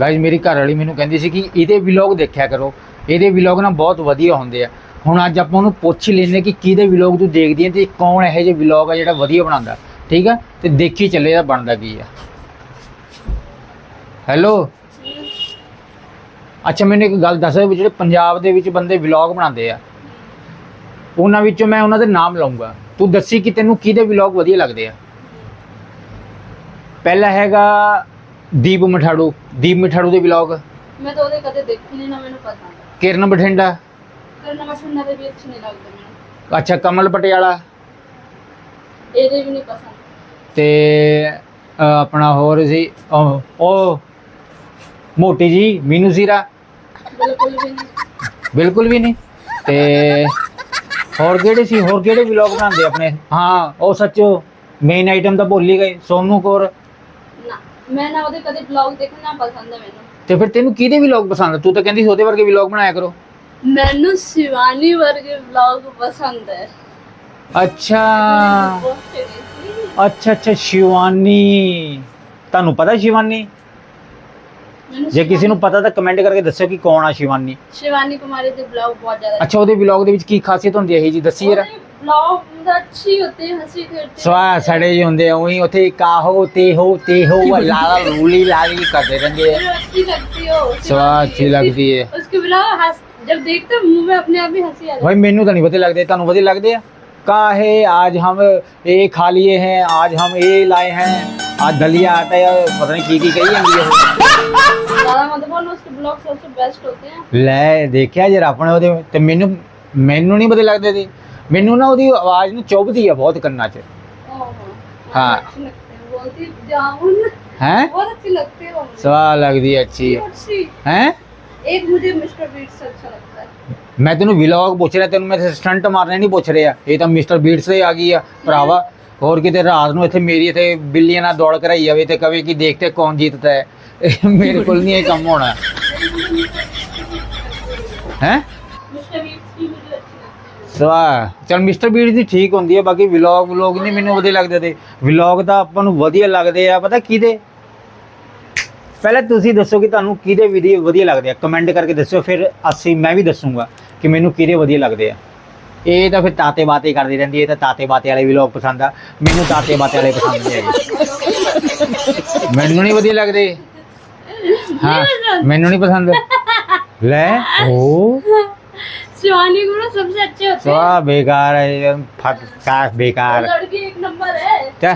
Guys ਮੇਰੀ ਘਰ ਵਾਲੀ ਮੈਨੂੰ ਕਹਿੰਦੀ ਸੀ ਕਿ ਇਹਦੇ ਵਲੌਗ ਦੇਖਿਆ ਕਰੋ। ਇਹਦੇ ਵਲੌਗ ਨਾ ਬਹੁਤ ਵਧੀਆ ਹੁੰਦੇ ਆ। ਹੁਣ ਅੱਜ ਆਪਾਂ ਉਹਨੂੰ ਪੁੱਛ ਹੀ ਲੈਨੇ ਕਿ ਕਿਹਦੇ ਵਲੌਗ ਤੂੰ ਦੇਖਦੀ ਹੈ ਤੇ ਕੌਣ ਇਹੋ ਜਿਹੇ ਵਲੌਗ ਆ ਜਿਹੜਾ ਵਧੀਆ ਬਣਾਉਂਦਾ। ਠੀਕ ਆ? ਤੇ ਦੇਖੀ ਚੱਲੇ ਇਹਦਾ ਬਣਦਾ ਕੀ ਆ। ਹੈਲੋ ਅੱਛਾ, ਮੈਨੂੰ ਇੱਕ ਗੱਲ ਦੱਸ ਵੀ ਜਿਹੜੇ ਪੰਜਾਬ ਦੇ ਵਿੱਚ ਬੰਦੇ ਵਲੌਗ ਬਣਾਉਂਦੇ ਆ। ਉਹਨਾਂ ਵਿੱਚੋਂ ਮੈਂ ਉਹਨਾਂ ਦੇ ਨਾਮ ਲਵਾਂਗਾ ਤੂੰ ਦੱਸੀ ਕਿ ਤੈਨੂੰ ਕਿਹਦੇ ਵਲੌਗ ਵਧੀਆ ਲੱਗਦੇ ਆ। ਪਹਿਲਾ ਹੈਗਾ ਦੀਪ ਮਠਾੜੂ ਦੀਪ ਮਠਾੜੂ ਦੇ ਵਲੌਗ ਮੈਂ ਤਾਂ ਉਹਦੇ ਕਦੇ ਦੇਖੀ ਨਹੀਂ ਨਾ ਮੈਨੂੰ ਪਸੰਦ ਕਿਰਨ ਬਠਿੰਡਾ। ਕਰਨਾ ਮਸ਼ਹੂਰ ਦੇ ਵੀ ਅੱਛੇ ਨਹੀਂ ਲੱਗਦੇ ਮੈਨੂੰ। ਅੱਛਾ ਕਮਲ ਪਟਿਆਲਾ। ਇਹਦੇ ਵੀ ਨਹੀਂ ਪਸੰਦ। ਤੇ ਆਪਣਾ ਹੋਰ ਸੀ ਉਹ ਮੋਟੀ ਜੀ ਮੀਨੂ ਜ਼ੀਰਾ ਬਿਲਕੁਲ ਵੀ ਨਹੀਂ ਬਿਲਕੁਲ ਵੀ ਨਹੀਂ ਤੇ ਹੋਰ ਕਿਹੜੇ ਸੀ ਹੋਰ ਕਿਹੜੇ ਵਲੌਗ ਬਣਾਉਂਦੇ ਆਪਣੇ? ਹਾਂ ਉਹ ਸੱਚੋ ਮੇਨ ਆਈਟਮ ਤਾਂ ਭੁੱਲ ਹੀ ਗਏ। ਸੋਨੂ ਕੌਰ ਮੈਂ ਨਾ ਉਹਦੇ ਕਦੇ ਵਲੌਗ ਦੇਖਣਾ ਪਸੰਦ ਹੈ ਮੈਨੂੰ। ਤੇ ਫਿਰ ਤੈਨੂੰ ਕਿਹਦੇ ਵਲੌਗ ਪਸੰਦ ਆ? ਤੂੰ ਤਾਂ ਕਹਿੰਦੀ ਸੀ ਉਹਦੇ ਵਰਗੇ ਵਲੌਗ ਬਣਾਇਆ ਕਰੋ। ਮੈਨੂੰ ਸ਼ਿਵਾਨੀ ਵਰਗੇ ਵਲੌਗ ਪਸੰਦ ਹੈ ਅੱਛਾ। ਉਹ ਕਿਹੜੀ ਸੀ? ਅੱਛਾ ਅੱਛਾ ਸ਼ਿਵਾਨੀ। ਤੁਹਾਨੂੰ ਪਤਾ ਸ਼ਿਵਾਨੀ? ਮੈਨੂੰ ਜੇ ਕਿਸੇ ਨੂੰ ਪਤਾ ਤਾਂ ਕਮੈਂਟ ਕਰਕੇ ਦੱਸਿਓ ਕਿ ਕੌਣ ਆ ਸ਼ਿਵਾਨੀ। ਸ਼ਿਵਾਨੀ ਕੁਮਾਰੀ ਦੇ ਵਲੌਗ ਬਹੁਤ ਜ਼ਿਆਦਾ ਅੱਛਾ ਉਹਦੇ ਵਲੌਗ ਦੇ ਵਿੱਚ ਕੀ ਖਾਸੀਅਤ ਹੁੰਦੀ ਹੈ ਇਹ ਜੀ ਦੱਸੀ ਜਰਾ। ਉਹਦੇ ब्लॉग अच्छी होती है हंसी करते ਸਵਾ ਸੜੇ ਜਿਹੇ ਹੁੰਦੇ ਆ ਉਹੀ ਉੱਥੇ ਕਾਹੋ ਤੇ ਹੋ ਤੇ ਹੋ ਲਾਲਾ ਰੂਲੀ ਲਾਲੀ ਕਰਦੇ ਰਹਿੰਦੇ ਆ अच्छी लगती हो ਸਵਾ ਅੱਛੀ ਲੱਗਦੀ ਹੈ उसके ब्लॉग हंस जब देखते हो मुंह में अपने आप ही हंसी आ जाती ਭਾਈ ਮੈਨੂੰ ਤਾਂ ਨਹੀਂ ਵਧੀਆ ਲੱਗਦੇ ਤੁਹਾਨੂੰ ਵਧੀਆ ਲੱਗਦੇ ਆ काहे आज हम ये खा लिए हैं आज हम ये लाए हैं आज दलिया आटा या पता नहीं की की कही ਜਾਂਦੀ ਹੈ है ज्यादा मत बोलो उसके ब्लॉग सबसे बेस्ट होते हैं ਲੈ ਦੇਖਿਆ ਜਰਾ ਆਪਣੇ ਉਹਦੇ ਤੇ ਮੈਨੂੰ ਮੈਨੂੰ ਨਹੀਂ ਵਧੀਆ ਲੱਗਦੇ ਸੀ ਮੈਨੂੰ ਨਾ ਉਹਦੀ ਆਵਾਜ਼ ਨੂੰ ਚੁੱਭਦੀ ਆ ਬਹੁਤ ਕੰਨਾਂ 'ਚ ओहो, हाँ। अच्छी लगती है बोलती जामुन ਹੈ बहुत अच्छी लगती है वो मुझे। ਸਵਾ ਲੱਗਦੀ ਅੱਛੀ अच्छी ਹੈ एक मुझे मिस्टर बीट से अच्छा लगता है ਮੈਂ ਤੈਨੂੰ ਵਲੌਗ ਪੁੱਛ ਰਿਹਾ ਤੈਨੂੰ ਮੈਂ ਸਟੰਟ ਮਾਰਨੇ ਨਹੀਂ ਪੁੱਛ ਰਿਹਾ ਇਹ ਤਾਂ ਮਿਸਟਰ ਬੀਟਸ ਤੇ ਆ ਗਈ ਆ ਭਰਾਵਾ ਹੋਰ ਕਿਤੇ ਰਾਤ ਨੂੰ ਇੱਥੇ ਮੇਰੀ ਇੱਥੇ ਬਿੱਲੀਆਂ ਨਾਲ ਦੌੜ ਕਰਾਈ ਜਾਵੇ ਤੇ ਕਵੇ ਕਿ ਦੇਖਤੇ ਕੌਣ ਜਿੱਤਦਾ ਹੈ ਇਹ ਮੇਰੇ ਕੋਲ ਨਹੀਂ ਇਹ ਕੰਮ ਹੋਣਾ ਹੈ ਸਵਾ ਚਲ ਮਿਸਟਰ ਬੀਟ ਦੀ ਠੀਕ ਹੁੰਦੀ ਹੈ ਬਾਕੀ ਵਲੌਗ ਵਲੌਗ ਨਹੀਂ ਮੈਨੂੰ ਵਧੀਆ ਲੱਗਦੇ ਤੇ। ਵਲੌਗ ਤਾਂ ਆਪਾਂ ਨੂੰ ਵਧੀਆ ਲੱਗਦੇ ਆ, ਪਤਾ ਕਿਹਦੇ? ਪਹਿਲਾਂ ਤੁਸੀਂ ਦੱਸੋ ਕਿ ਤੁਹਾਨੂੰ ਕਿਹਦੇ ਵੀਡੀਓ ਵਧੀਆ ਲੱਗਦੇ ਆ? ਕਮੈਂਟ ਕਰਕੇ ਦੱਸਿਓ, ਫਿਰ ਅਸੀਂ, ਮੈਂ ਵੀ ਦੱਸੂਗਾ ਕਿ ਮੈਨੂੰ ਕਿਹਦੇ ਵਧੀਆ ਲੱਗਦੇ ਆ। ਇਹ ਤਾਂ ਫਿਰ ਤਾਤੇ ਬਾਤੇ ਕਰਦੀ ਰਹਿੰਦੀ ਇਹ ਤਾਂ ਤਾਤੇ ਬਾਤੇ ਵਾਲੇ ਵਲੌਗ ਪਸੰਦ ਆ। ਮੈਨੂੰ ਤਾਤੇ ਬਾਤੇ ਵਾਲੇ ਪਸੰਦ ਨਹੀਂ ਹੈਗੇ। ਮੈਨੂੰ ਨਹੀਂ ਵਧੀਆ ਲੱਗਦੇ। ਹਾਂ, ਮੈਨੂੰ ਨਹੀਂ ਪਸੰਦ। ਲੈ ਓ शिवानी गुरु सबसे अच्छे होते हैं सब बेकार है एकदम फट काट बेकार लड़की एक नंबर है क्या